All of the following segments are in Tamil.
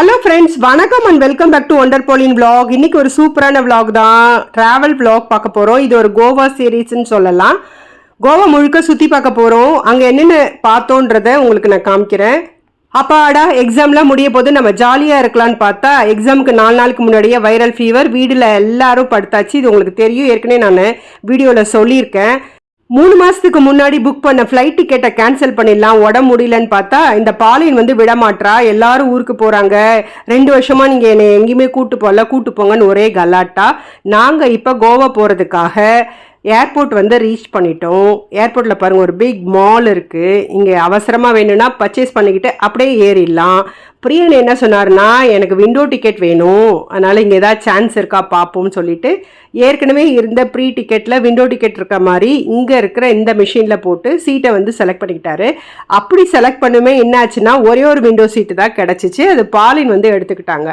ஹலோ ஃப்ரெண்ட்ஸ் வணக்கம் and welcome back to wonder போலின் vlog இன்னைக்கு ஒரு சூப்பரான விளாக் தான். ட்ராவல் விளாக் பார்க்க போகிறோம் இது ஒரு கோவா சீரீஸ்ன்னு சொல்லலாம். கோவா முழுக்க சுற்றி பார்க்க போகிறோம் அங்கே என்னென்ன பார்த்தோன்றத உங்களுக்கு நான் காமிக்கிறேன். அப்பாடா எக்ஸாம்லாம் முடிய போது நம்ம ஜாலியாக இருக்கலாம்னு பார்த்தா எக்ஸாமுக்கு நாலு நாளுக்கு முன்னாடியே வைரல் ஃபீவர் வீடில் எல்லாரும் படுத்தாச்சு. இது உங்களுக்கு தெரியும். ஏற்கனவே நான் வீடியோவில் சொல்லியிருக்கேன். மூணு மாசத்துக்கு முன்னாடி புக் பண்ண ஃப்ளைட் டிக்கெட்டை கேன்சல் பண்ணிடலாம். உடம்பு முடியலன்னு பார்த்தா இந்த பாலின் வந்து விடமாட்டா எல்லாரும் ஊருக்கு போறாங்க. ரெண்டு வருஷமா நீங்க என்னை எங்கேயுமே கூட்டு போகல. கூட்டு போங்கன்னு ஒரே கலாட்டா. நாங்க இப்ப கோவா போறதுக்காக ஏர்போர்ட் வந்து ரீச் பண்ணிட்டோம். ஏர்போர்ட்டில் பாருங்கள் ஒரு பிக் மால் இருக்குது இங்கே அவசரமாக வேணும்னா பர்ச்சேஸ் பண்ணிக்கிட்டு அப்படியே ஏறிடலாம். பிரியன் என்ன சொன்னார்னா எனக்கு விண்டோ டிக்கெட் வேணும். அதனால் இங்கே ஏதாவது சான்ஸ் இருக்கா பார்ப்போம்னு சொல்லிட்டு ஏற்கனவே இருந்த ப்ரீ டிக்கெட்டில் விண்டோ டிக்கெட் இருக்க மாதிரி இங்கே இருக்கிற இந்த மிஷினில் போட்டு சீட்டை வந்து செலக்ட் பண்ணிக்கிட்டாரு. அப்படி செலக்ட் பண்ணுமே என்னாச்சுன்னா ஒரே ஒரு விண்டோ சீட்டு தான் கிடச்சிச்சு. அது பாலின் வந்து எடுத்துக்கிட்டாங்க.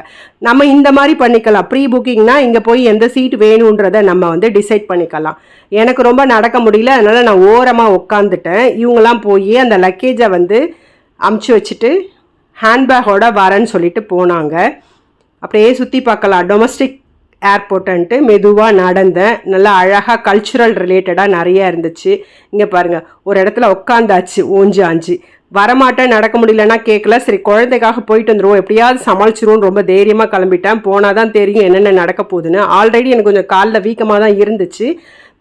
நம்ம இந்த மாதிரி பண்ணிக்கலாம். ப்ரீ புக்கிங்னா இங்கே போய் எந்த சீட் வேணுன்றதை நம்ம வந்து டிசைட் பண்ணிக்கலாம். எனக்கு ரொம்ப நடக்க முடியல. அதனால் நான் ஓரமாக உட்காந்துட்டேன் இவங்கெல்லாம் போய் அந்த லக்கேஜை வந்து அமுச்சு வச்சுட்டு ஹேண்ட்பேக்கோட வரேன்னு சொல்லிட்டு போனாங்க. அப்படியே சுற்றி பார்க்கலாம். டொமஸ்டிக் ஏர்போர்ட்டுன்ட்டு மெதுவாக நடந்தேன் நல்லா அழகாக கல்ச்சுரல் ரிலேட்டடாக நிறையா இருந்துச்சு. இங்கே பாருங்கள் ஒரு இடத்துல உட்காந்தாச்சு ஊஞ்சு ஆஞ்சு. வரமாட்டேன் நடக்க முடியலன்னா கேட்கல சரி குழந்தைக்காக போயிட்டு வந்துடுவோம் எப்படியாவது சமாளிச்சிருவோம் ரொம்ப தைரியமாக கிளம்பிட்டேன். போனால் தான் தெரியும் என்னென்ன நடக்க போகுதுன்னு. ஆல்ரெடி எனக்கு கொஞ்சம் காலில் வீக்கமாக தான் இருந்துச்சு.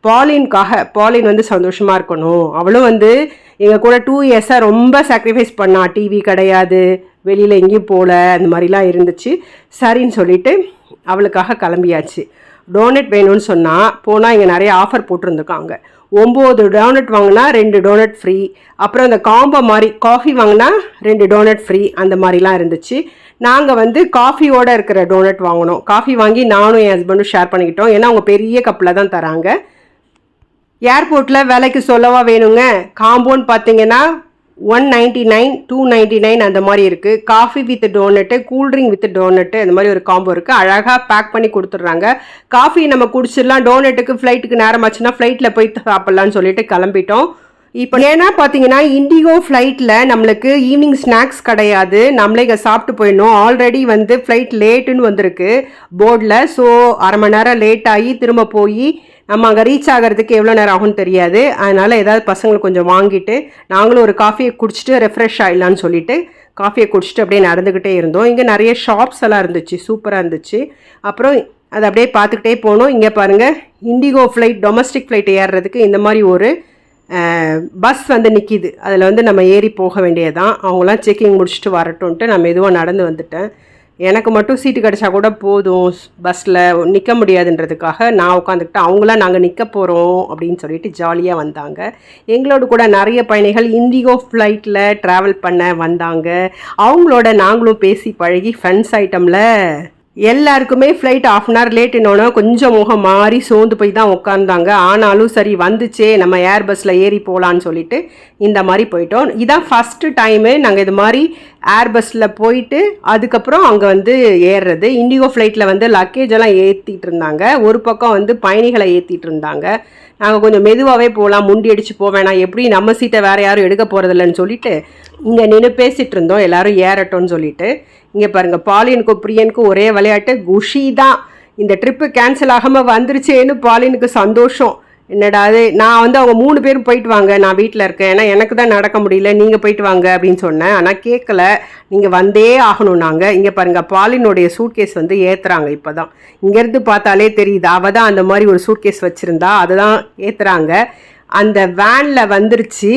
பாலின்காக பாலின் வந்து சந்தோஷமாக இருக்கணும். அவளும் வந்து எங்கள் கூட டூ இயர்ஸாக ரொம்ப சாக்ரிஃபைஸ் பண்ணா. டிவி கிடையாது வெளியில் எங்கேயும் போகல அந்த மாதிரிலாம் இருந்துச்சு. சரின்னு சொல்லிட்டு அவளுக்காக கிளம்பியாச்சு. டோனட் வேணும்னு சொன்னால் போனால் இங்கே நிறைய ஆஃபர் போட்டிருந்துருக்காங்க. ஒம்பது டோனட் வாங்கினா ரெண்டு டோனட் ஃப்ரீ அப்புறம் அந்த காம்போ மாதிரி காஃபி வாங்கினா ரெண்டு டோனட் ஃப்ரீ அந்த மாதிரிலாம் இருந்துச்சு. நாங்கள் வந்து காஃபியோடு இருக்கிற டோனட் வாங்கினோம். காஃபி வாங்கி நானும் என் ஹஸ்பண்டும் ஷேர் பண்ணிக்கிட்டோம். ஏன்னா அவங்க பெரிய கப்பில் தான் தராங்க. ஏர்போர்ட்டில் விலைக்கு சொல்லவா வேணுங்க? காம்போன்னு பார்த்தீங்கன்னா one ninety nine two ninety nine அந்த மாதிரி இருக்குது coffee with donut cool drink with donut அந்த மாதிரி ஒரு காம்போ இருக்குது அழகாக பேக் பண்ணி கொடுத்துட்றாங்க. காஃபி நம்ம குடிச்சிடலாம். டோனட்டுக்கு ஃப்ளைட்டுக்கு நேரம் ஆச்சுன்னா ஃப்ளைட்டில் போய் சாப்பிட்லான்னு சொல்லிட்டு கிளம்பிட்டோம். இப்போ ஏன்னா பார்த்தீங்கன்னா இண்டிகோ ஃப்ளைட்டில் நம்மளுக்கு ஈவினிங் ஸ்நாக்ஸ் கிடையாது. நம்மளே இங்கே சாப்பிட்டு போயிடணும். ஆல்ரெடி வந்து ஃப்ளைட் லேட்டுன்னு வந்திருக்கு. போர்டில் ஸோ அரை மணி நேரம் லேட் ஆகி திரும்ப போய் நம்ம அங்கே ரீச் ஆகிறதுக்கு எவ்வளோ நேரம் ஆகும்னு தெரியாது. அதனால் ஏதாவது பசங்களுக்கு கொஞ்சம் வாங்கிட்டு நாங்களும் ஒரு காஃபியை குடிச்சிட்டு ரெஃப்ரெஷ் ஆகிடலான்னு சொல்லிட்டு காஃபியை குடிச்சிட்டு அப்படியே நடந்துக்கிட்டே இருந்தோம். இங்கே நிறைய ஷாப்ஸ் எல்லாம் இருந்துச்சு சூப்பராக இருந்துச்சு. அப்புறம் அதை அப்படியே பார்த்துக்கிட்டே போனோம். இங்கே பாருங்கள் இண்டிகோ ஃப்ளைட் டொமஸ்டிக் ஃப்ளைட் ஏறுறதுக்கு இந்த மாதிரி ஒரு பஸ் வந்து நிற்கிது அதில் வந்து நம்ம ஏறி போக வேண்டியதான் அவங்களாம் செக்கிங் முடிச்சுட்டு வரட்டும்ன்ட்டு நான் மெதுவாக நடந்து வந்துட்டேன். எனக்கு மட்டும் சீட்டு கிடச்சா கூட போதும். பஸ்ஸில் நிற்க முடியாதுன்றதுக்காக நான் உட்காந்துக்கிட்டு அவங்களாம் நாங்கள் நிற்க போகிறோம் அப்படின்னு சொல்லிட்டு ஜாலியாக வந்தாங்க. எங்களோட கூட நிறைய பயணிகள் இண்டிகோ ஃப்ளைட்டில் ட்ராவல் பண்ண வந்தாங்க. அவங்களோட நாங்களும் பேசி பழகி ஃப்ரெண்ட்ஸ் ஐட்டமில் எல்லாருக்குமே ஃப்ளைட் ஆஃப் அன் ஹவர் லேட்டுனோன்னா கொஞ்சம் முகம் மாறி சோர்ந்து போய் தான் உட்காந்தாங்க ஆனாலும் சரி வந்துச்சே நம்ம ஏர் பஸ்ஸில் ஏறி போகலான்னு சொல்லிட்டு இந்த மாதிரி போயிட்டோம். இதான் ஃபஸ்ட்டு டைமு நாங்கள் இது மாதிரி ஏர் பஸ்ஸில் போயிட்டு அதுக்கப்புறம் அங்கே வந்து ஏறுறது. இண்டிகோ ஃப்ளைட்டில் வந்து லக்கேஜ் எல்லாம் ஏற்றிட்டு இருந்தாங்க. ஒரு பக்கம் வந்து பயணிகளை ஏற்றிட்டு இருந்தாங்க. நாங்கள் கொஞ்சம் மெதுவாகவே போகலாம் முண்டி அடித்து போவேணாம் எப்படி நம்ம சீட்டை வேறு யாரும் எடுக்க போகிறதில்லன்னு சொல்லிட்டு இங்கே நின்று பேசிகிட்டு இருந்தோம். எல்லோரும் ஏறட்டோன்னு சொல்லிட்டு. இங்கே பாருங்கள் பாலியனுக்கும் பிரியனுக்கும் ஒரே விளையாட்டு. குஷி தான். இந்த ட்ரிப்பு கேன்சல் ஆகாமல் வந்துருச்சேன்னு பாலியனுக்கு சந்தோஷம். என்னடா அது நான் வந்து அவங்க மூணு பேரும் போயிட்டு வாங்க நான் வீட்டில் இருக்கேன். ஏன்னா எனக்கு தான் நடக்க முடியல நீங்கள் போயிட்டு வாங்க அப்படின்னு சொன்னேன். ஆனால் கேட்கல நீங்கள் வந்தே ஆகணும் நாங்கள் இங்கே பாருங்கள் பாலினுடைய சூட்கேஸ் வந்து ஏற்றுறாங்க இப்போ தான் இங்கேருந்து பார்த்தாலே தெரியுது அவள் தான் அந்த மாதிரி ஒரு சூட்கேஸ் வச்சுருந்தா அதை தான் ஏற்றுறாங்க அந்த வேனில் வந்துருச்சு.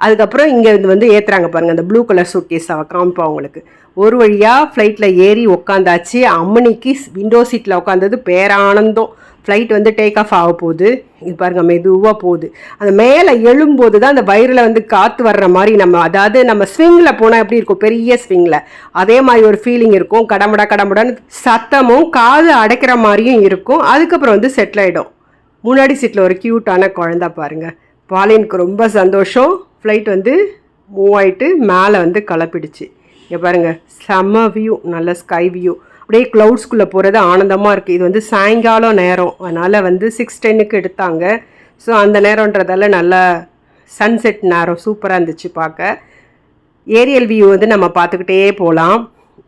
அதுக்கப்புறம் இங்கேருந்து வந்து ஏற்றுறாங்க பாருங்கள் அந்த ப்ளூ கலர் சூட்கேஸ் அவள் காமிப்பா அவங்களுக்கு. ஒரு வழியாக ஃப்ளைட்டில் ஏறி உக்காந்தாச்சு. அம்மனிக்கு விண்டோ சீட்டில் உட்காந்தது பேரானந்தம். ஃப்ளைட் வந்து டேக் ஆஃப் ஆக போகுது. இது பாருங்க மெதுவாக போகுது. அந்த மேலே எழும்போது தான் அந்த வயிறில் வந்து காற்று வர்ற மாதிரி நம்ம அதாவது நம்ம ஸ்விங்கில் போனால் எப்படி இருக்கும்? பெரிய ஸ்விங்கில் அதே மாதிரி ஒரு ஃபீலிங் இருக்கும். கடமுடா கடமுடான்னு சத்தமும் காது அடைக்கிற மாதிரியும் இருக்கும். அதுக்கப்புறம் வந்து செட்டில் ஆகிடும் முன்னாடி சீட்டில் ஒரு க்யூட்டான குழந்த பாருங்கள் பாலினுக்கு ரொம்ப சந்தோஷம். ஃப்ளைட் வந்து மூவ் ஆகிட்டு மேலே வந்து கலப்பிடுச்சு. இங்கே பாருங்கள் செம்ம வியூ நல்ல ஸ்கை வியூ அப்படியே க்ளவுட்ஸ்குள்ளே போகிறது ஆனந்தமாக இருக்குது இது வந்து சாயங்காலம் நேரம். அதனால் வந்து சிக்ஸ் டென்னுக்கு எடுத்தாங்க. ஸோ அந்த நேரன்றதால நல்லா சன்செட் நேரம் சூப்பராக இருந்துச்சு பார்க்க. ஏரியல் வியூ வந்து நம்ம பார்த்துக்கிட்டே போகலாம்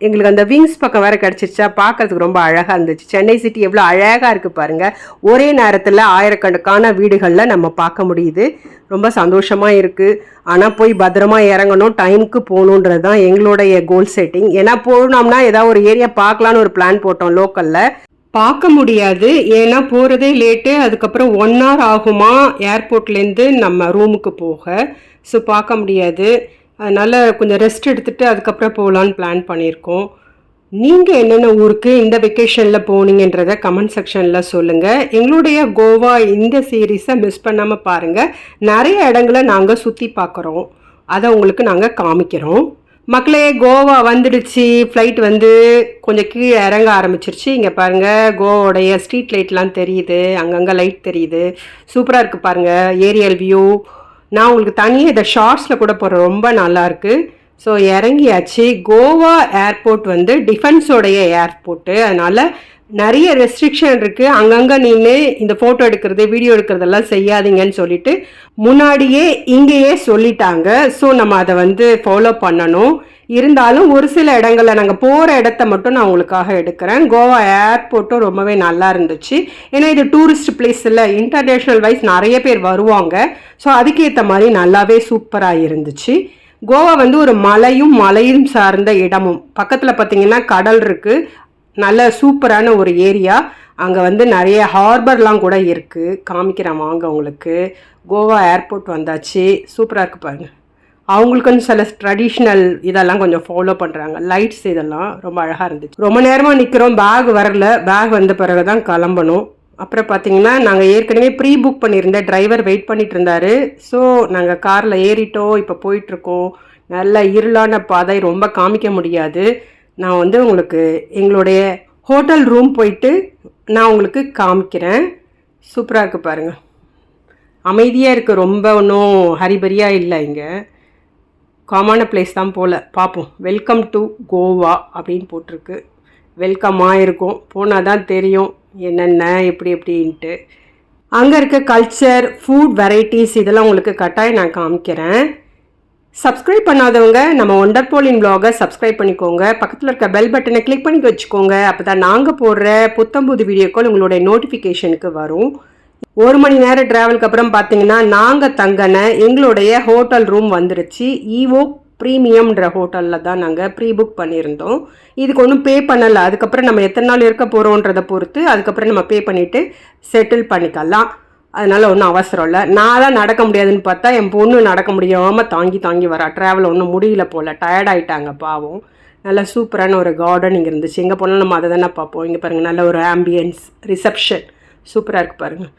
எங்களுக்கு அந்த விங்ஸ் பக்கம் வேறு கிடச்சிருச்சா? பார்க்கறதுக்கு ரொம்ப அழகாக இருந்துச்சு. சென்னை சிட்டி எவ்வளோ அழகாக இருக்குது பாருங்கள் ஒரே நேரத்தில் ஆயிரக்கணக்கான வீடுகளில் நம்ம பார்க்க முடியுது. ரொம்ப சந்தோஷமாக இருக்குது ஆனால் போய் பத்திரமா இறங்கணும் டைமுக்கு போகணுன்றது தான் எங்களுடைய கோல் செட்டிங் ஏன்னா போனோம்னா ஏதாவது ஒரு ஏரியா பார்க்கலான்னு ஒரு பிளான் போட்டோம் லோக்கலில் பார்க்க முடியாது. ஏன்னா போகிறதே லேட்டு அதுக்கப்புறம் ஒன் ஹவர் ஆகுமா ஏர்போர்ட்லேருந்து நம்ம ரூமுக்கு போக. ஸோ பார்க்க முடியாது. அதனால் கொஞ்சம் ரெஸ்ட் எடுத்துகிட்டு அதுக்கப்புறம் போகலான்னு பிளான் பண்ணியிருக்கோம். நீங்கள் என்னென்ன ஊருக்கு இந்த வெக்கேஷனில் போனீங்கன்றத கமெண்ட் செக்ஷனில் சொல்லுங்கள் எங்களுடைய கோவா இந்த சீரீஸை மிஸ் பண்ணாமல் பாருங்கள் நிறைய இடங்களை நாங்கள் சுற்றி பார்க்குறோம். அதை உங்களுக்கு நாங்கள் காமிக்கிறோம். மக்களே கோவா வந்துடுச்சு. ஃப்ளைட் வந்து கொஞ்சம் கீழே இறங்க ஆரம்பிச்சிருச்சு. இங்கே பாருங்கள் கோவாவுடைய ஸ்ட்ரீட் லைட்லாம் தெரியுது. அங்கங்கே லைட் தெரியுது. சூப்பராக இருக்குது பாருங்கள் ஏரியல் வியூ நான் உங்களுக்கு தனியாக இதை ஷார்ட்ஸில் கூட போகிறேன் ரொம்ப நல்லாயிருக்கு ஸோ இறங்கியாச்சு. கோவா ஏர்போர்ட் வந்து டிஃபென்ஸோடைய ஏர்போர்ட்டு அதனால் நிறைய ரெஸ்ட்ரிக்ஷன் இருக்குது அங்கங்கே நின்று இந்த ஃபோட்டோ எடுக்கிறது வீடியோ எடுக்கிறதெல்லாம் செய்யாதீங்கன்னு சொல்லிட்டு முன்னாடியே இங்கேயே சொல்லிட்டாங்க. ஸோ நம்ம அதை வந்து ஃபாலோ பண்ணணும். இருந்தாலும் ஒரு சில இடங்களில் நாங்கள் போகிற இடத்த மட்டும் நான் உங்களுக்காக எடுக்கிறேன். கோவா ஏர்போர்ட்டும் ரொம்பவே நல்லா இருந்துச்சு. ஏன்னா இது டூரிஸ்ட் பிளேஸ் இல்லை. இன்டர்நேஷ்னல் வைஸ் நிறைய பேர் வருவாங்க. ஸோ அதுக்கேற்ற மாதிரி நல்லாவே சூப்பராக இருந்துச்சு. கோவா வந்து ஒரு மலையும் மலையும் சார்ந்த இடமும். பக்கத்தில் பார்த்தீங்கன்னா கடல் இருக்குது நல்ல சூப்பரான ஒரு ஏரியா. அங்கே வந்து நிறைய ஹார்பர்லாம் கூட இருக்குது காமிக்கிறேன் வாங்க உங்களுக்கு. கோவா ஏர்போர்ட் வந்தாச்சு. சூப்பராக இருக்குது பாருங்கள் அவங்களுக்குன்னு சில ட்ரெடிஷ்னல் இதெல்லாம் கொஞ்சம் ஃபாலோ பண்ணுறாங்க லைட்ஸ் இதெல்லாம் ரொம்ப அழகாக இருந்துச்சு. ரொம்ப நேரமாக நிற்கிறோம் பேக் வரல. பேக் வந்த பிறகு தான் கிளம்பணும். அப்புறம் பார்த்தீங்கன்னா நாங்கள் ஏற்கனவே ப்ரீ புக் பண்ணியிருந்தேன். டிரைவர் வெயிட் பண்ணிட்டு இருந்தாரு. ஸோ நாங்கள் காரில் ஏறிட்டோம். இப்போ போயிட்டுருக்கோம் நல்ல இருளான பாதை. ரொம்ப காமிக்க முடியாது. நான் வந்து உங்களுக்கு எங்களுடைய ஹோட்டல் ரூம் போயிட்டு நான் உங்களுக்கு காமிக்கிறேன். சூப்பராக இருக்குது பாருங்கள் அமைதியாக இருக்குது ரொம்ப ஒன்றும் ஹரிபரியாக இல்லை இங்கே. காமான பிளேஸ் தான் போல். பார்ப்போம் வெல்கம் டு கோவா அப்படின்னு போட்டிருக்கு. வெல்கமாக இருக்கும். போனால் தான் தெரியும் என்னென்ன எப்படி எப்படின்ட்டு. அங்கே இருக்க கல்ச்சர் ஃபுட் வெரைட்டிஸ் இதெல்லாம் உங்களுக்கு கட்டாயம் நான் காமிக்கிறேன். சப்ஸ்கிரைப் பண்ணாதவங்க நம்ம ஒண்டர் போலின் ப்ளாகை சப்ஸ்கிரைப் பண்ணிக்கோங்க. பக்கத்தில் இருக்க பெல் பட்டனை கிளிக் பண்ணி வச்சுக்கோங்க. அப்போ தான் நாங்கள் போடுற புத்தம்புது வீடியோக்கள் உங்களுடைய நோட்டிஃபிகேஷனுக்கு வரும். ஒரு மணி நேரம் ட்ராவலுக்கு அப்புறம் பார்த்தீங்கன்னா நாங்கள் தங்கின எங்களுடைய ஹோட்டல் ரூம் வந்துருச்சு. ஈவோ ப்ரீமியம்ன்ற ஹோட்டலில் தான் நாங்கள் ப்ரீ புக் பண்ணியிருந்தோம். இதுக்கு ஒன்றும் பே பண்ணலை. அதுக்கப்புறம் நம்ம எத்தனை நாள் இருக்க போகிறோன்றதை பொறுத்து அதுக்கப்புறம் நம்ம பே பண்ணிவிட்டு செட்டில் பண்ணிக்கலாம். அதனால் ஒன்றும் அவசரம் இல்லை. நான் தான் நடக்க முடியாதுன்னு பார்த்தா என் பொண்ணு நடக்க முடியாமல் தாங்கி தாங்கி வரா. ட்ராவல் ஒன்றும் முடியல போல். டயர்டாயிட்டாங்க பாவம். நல்லா சூப்பரான ஒரு கார்டன் இங்கே இருந்துச்சு. எங்கே போனாலும் நம்ம அதை தானே பார்ப்போம். இங்கே பாருங்கள் நல்ல ஒரு ஆம்பியன்ஸ் ரிசப்ஷன் சூப்பராக இருக்குது பாருங்கள்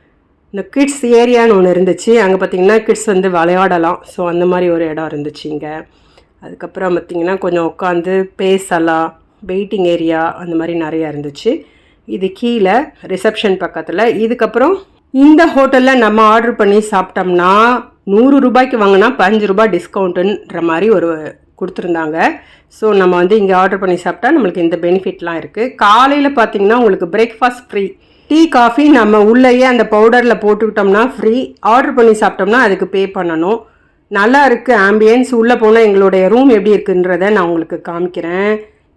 இந்த கிட்ஸ் ஏரியான்னு ஒன்று இருந்துச்சு. அங்கே பார்த்தீங்கன்னா கிட்ஸ் வந்து விளையாடலாம். ஸோ அந்த மாதிரி ஒரு இடம் இருந்துச்சு இங்கே. அதுக்கப்புறம் பார்த்திங்கன்னா கொஞ்சம் உட்காந்து பேசலாம். வெயிட்டிங் ஏரியா அந்த மாதிரி நிறையா இருந்துச்சு. இது கீழே ரிசப்ஷன் பக்கத்தில். இதுக்கப்புறம் இந்த ஹோட்டலில் நம்ம ஆர்டர் பண்ணி சாப்பிட்டோம்னா நூறு ரூபாய்க்கு வாங்கினா பதினஞ்சு ரூபாய் டிஸ்கவுண்ட்டுன்ற மாதிரி ஒரு கொடுத்துருந்தாங்க. ஸோ நம்ம வந்து இங்கே ஆர்டர் பண்ணி சாப்பிட்டா நம்மளுக்கு இந்த பெனிஃபிட்லாம் இருக்குது காலையில் பார்த்தீங்கன்னா உங்களுக்கு பிரேக்ஃபாஸ்ட் ஃப்ரீ டீ காஃபி நம்ம உள்ளேயே அந்த பவுடரில் போட்டுக்கிட்டோம்னா ஃப்ரீ ஆர்டர் பண்ணி சாப்பிட்டோம்னா அதுக்கு பே பண்ணணும். நல்லா இருக்குது ஆம்பியன்ஸ் உள்ளே போனால் எங்களுடைய ரூம் எப்படி இருக்குன்றத நான் உங்களுக்கு காமிக்கிறேன்.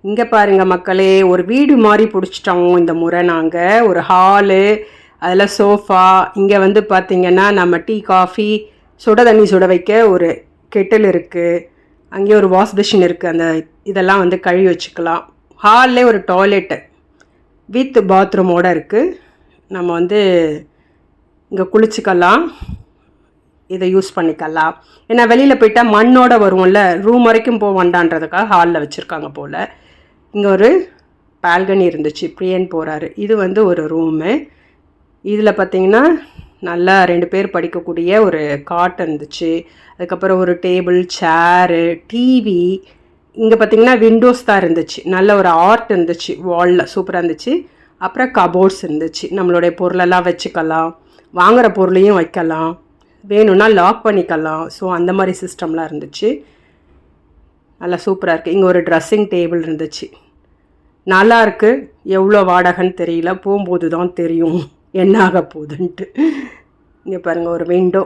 இங்கே பாருங்கள் மக்களே ஒரு வீடு மாதிரி பிடிச்சிட்டோம் இந்த முறை நாங்கள் ஒரு ஹாலு அதில் சோஃபா இங்கே வந்து பார்த்திங்கன்னா நம்ம டீ காஃபி சுட தண்ணி சுட வைக்க ஒரு கெட்டில் இருக்குது அங்கேயே ஒரு வாஷ் மிஷின் இருக்குது அந்த இதெல்லாம் வந்து கழுவி வச்சுக்கலாம். ஹால்லே ஒரு டாய்லெட்டு வித் பாத்ரூமோடு இருக்குது நம்ம வந்து இங்கே குளிச்சுக்கலாம். இதை யூஸ் பண்ணிக்கலாம். ஏன்னா வெளியில் போயிட்டால் மண்ணோட வரும்ல. ரூம் வரைக்கும் போக வேண்டான்றதுக்காக ஹாலில் வச்சுருக்காங்க போல். இங்கே ஒரு பால்கனி இருந்துச்சு. பிரியன் போகிறாரு இது வந்து ஒரு ரூமு இதில் பார்த்திங்கன்னா நல்லா ரெண்டு பேர் படிக்கக்கூடிய ஒரு காட் இருந்துச்சு. அதுக்கப்புறம் ஒரு டேபிள் சேரு டிவி இங்கே பார்த்தீங்கன்னா விண்டோஸ் தான் இருந்துச்சு. நல்ல ஒரு ஆர்ட் இருந்துச்சு. வாலில் சூப்பராக இருந்துச்சு. அப்புறம் கபோர்ட்ஸ் இருந்துச்சு. நம்மளுடைய பொருளெல்லாம் வச்சுக்கலாம். வாங்குகிற பொருளையும் வைக்கலாம். வேணும்னா லாக் பண்ணிக்கலாம். ஸோ அந்த மாதிரி சிஸ்டம்லாம் இருந்துச்சு. நல்லா சூப்பராக இருக்குது இங்கே ஒரு ட்ரெஸ்ஸிங் டேபிள் இருந்துச்சு. நல்லா இருக்குது எவ்வளோ வாடகைன்னு தெரியல. போகும்போது தான் தெரியும். என்ன ஆக போகுதுன்ட்டு இங்கே பாருங்கள் ஒரு விண்டோ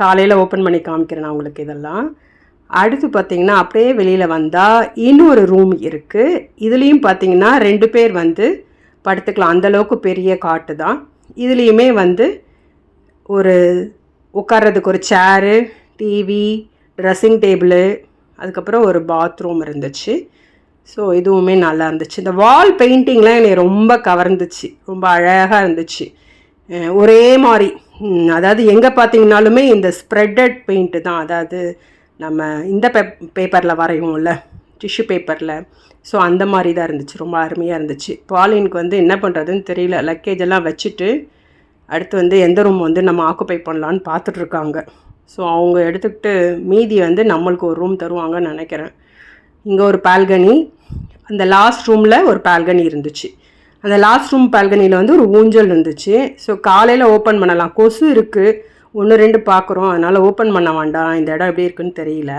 காலையில் ஓப்பன் பண்ணி காமிக்கிறேன் நான் உங்களுக்கு இதெல்லாம். அடுத்து பார்த்தீங்கன்னா அப்படியே வெளியில் வந்தால் இன்னொரு ரூம் இருக்குது இதுலேயும் பார்த்தீங்கன்னா ரெண்டு பேர் வந்து படுத்துக்கலாம். அந்தளவுக்கு பெரிய காட்டு தான். இதுலேயுமே வந்து ஒரு உட்கார்றதுக்கு ஒரு சேரு டிவி ட்ரெஸ்ஸிங் டேபிளு அதுக்கப்புறம் ஒரு பாத்ரூம் இருந்துச்சு. ஸோ இதுவுமே நல்லா இருந்துச்சு. இந்த வால் பெயிண்டிங்லாம் என்னை ரொம்ப கவர்ந்துச்சு. ரொம்ப அழகாக இருந்துச்சு. ஒரே மாதிரி அதாவது எங்கே பார்த்தீங்கனாலுமே இந்த ஸ்ப்ரெட்டட் பெயிண்ட்டு தான். அதாவது நம்ம இந்த பே பேப்பரில் வரையும்ல டிஷ்யூ பேப்பரில் ஸோ அந்த மாதிரி தான் இருந்துச்சு. ரொம்ப அருமையாக இருந்துச்சு. பாலினுக்கு வந்து என்ன பண்ணுறதுன்னு தெரியல. லக்கேஜ் எல்லாம் வச்சுட்டு அடுத்து வந்து எந்த ரூம் வந்து நம்ம ஆக்குப்பை பண்ணலான்னு பார்த்துட்ருக்காங்க ஸோ அவங்க எடுத்துக்கிட்டு மீதி வந்து நம்மளுக்கு ஒரு ரூம் தருவாங்கன்னு நினைக்கிறேன். இங்கே ஒரு பால்கனி. அந்த லாஸ்ட் ரூமில் ஒரு பால்கனி இருந்துச்சு. அந்த லாஸ்ட் ரூம் பால்கனியில் வந்து ஒரு ஊஞ்சல் இருந்துச்சு. ஸோ காலையில் ஓப்பன் பண்ணலாம். கொசு இருக்குது ஒன்று ரெண்டு பார்க்குறோம் அதனால் ஓப்பன் பண்ண வேண்டாம். இந்த இடம் எப்படி இருக்குன்னு தெரியல.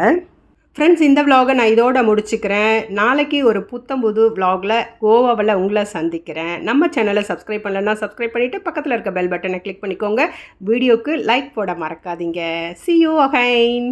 ஃப்ரெண்ட்ஸ் இந்த விலாகை நான் இதோட முடிச்சுக்கிறேன். நாளைக்கு ஒரு புத்தம் புது vlog-ல கோவாவில் உங்களை சந்திக்கிறேன். நம்ம சேனலை சப்ஸ்கிரைப் பண்ணலன்னா சப்ஸ்கிரைப் பண்ணிவிட்டு பக்கத்தில் இருக்க பெல் பட்டனை கிளிக் பண்ணிக்கோங்க. வீடியோக்கு லைக் போட மறக்காதீங்க. C you again